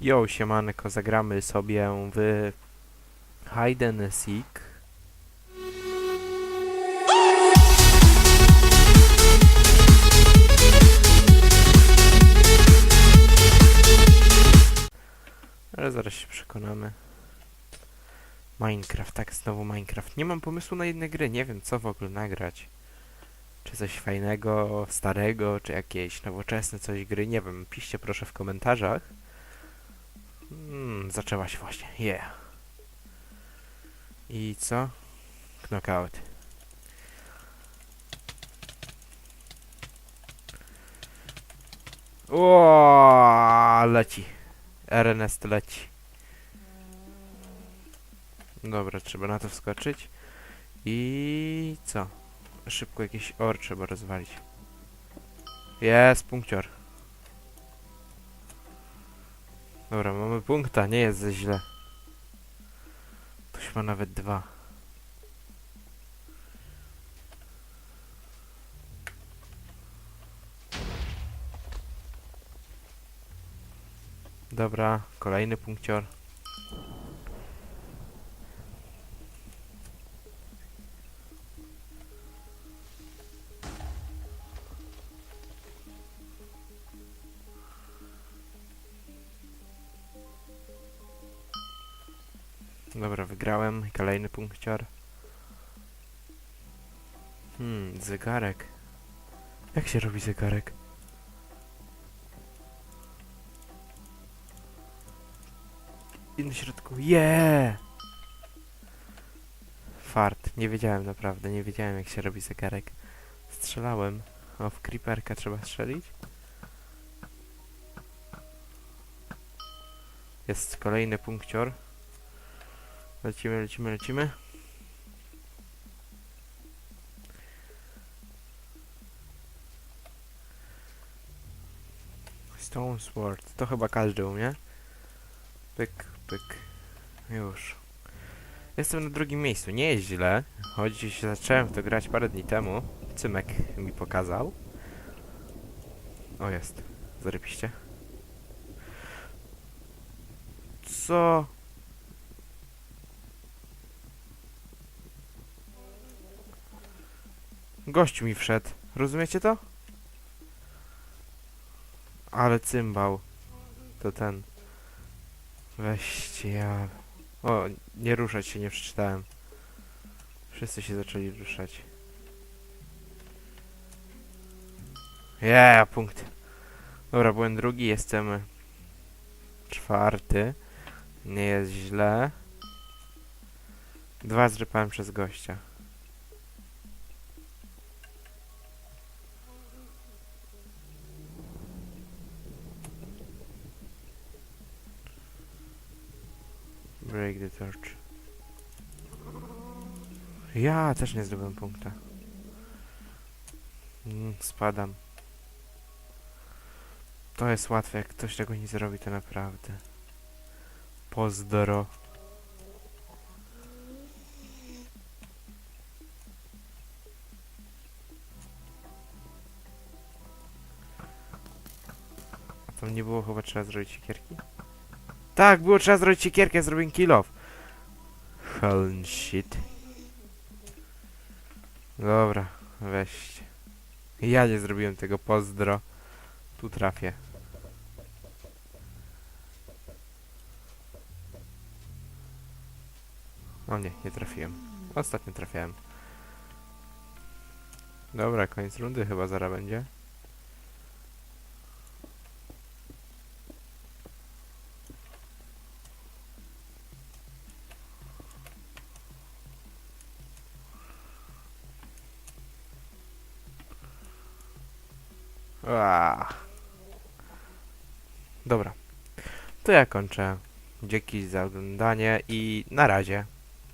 Yo, siemanko, zagramy sobie w Hide and Seek. Ale zaraz się przekonamy. Minecraft, tak, znowu Minecraft. Nie mam pomysłu na jedne gry, nie wiem co w ogóle nagrać. Czy coś fajnego, starego, czy jakieś nowoczesne coś gry, nie wiem. Piszcie proszę w komentarzach. Hmm, zaczęła się właśnie, yeah. I co? Knockout. O, leci. RNS leci. Dobra, trzeba na to wskoczyć. I co? Szybko jakiś or trzeba rozwalić. Jest, punkcior. Dobra, mamy punkta, nie jest źle. Ktoś ma nawet dwa. Dobra, kolejny punkcior. Dobra, wygrałem. Kolejny punkcior. Hmm, zegarek. Jak się robi zegarek? I na środku. Yeah! Fart. Nie wiedziałem naprawdę. Nie wiedziałem jak się robi zegarek. Strzelałem. O, w creeperka trzeba strzelić. Jest kolejny punkcior. Lecimy, lecimy, lecimy. Stone Sword. To chyba każdy umie. Pyk, pyk. Już. Jestem na drugim miejscu. Nie jest źle. Choć zacząłem w to grać parę dni temu. Cymek mi pokazał. O, jest. Zarypiście. Co? Gość mi wszedł. Rozumiecie to? Ale cymbał. To ten. Weźcie ja. O, nie ruszać się, nie przeczytałem. Wszyscy się zaczęli ruszać. Yeah, punkt. Dobra, byłem drugi, jestem czwarty. Nie jest źle. Dwa zrypałem przez gościa. Break the torch. Ja też nie zdobyłem punkta. Mm, spadam. To jest łatwe, jak ktoś tego nie zrobi, to naprawdę. Pozdro. A tam nie było chyba trzeba zrobić siekierki? Tak, było trzeba zrobić siekierkę, zrobiłem kill off. Hell shit. Dobra, weźcie. Ja nie zrobiłem tego, pozdro. Tu trafię. O nie, nie trafiłem. Ostatnio trafiałem. Dobra, koniec rundy chyba zaraz będzie. Ua. Dobra. To ja kończę. Dzięki za oglądanie i na razie.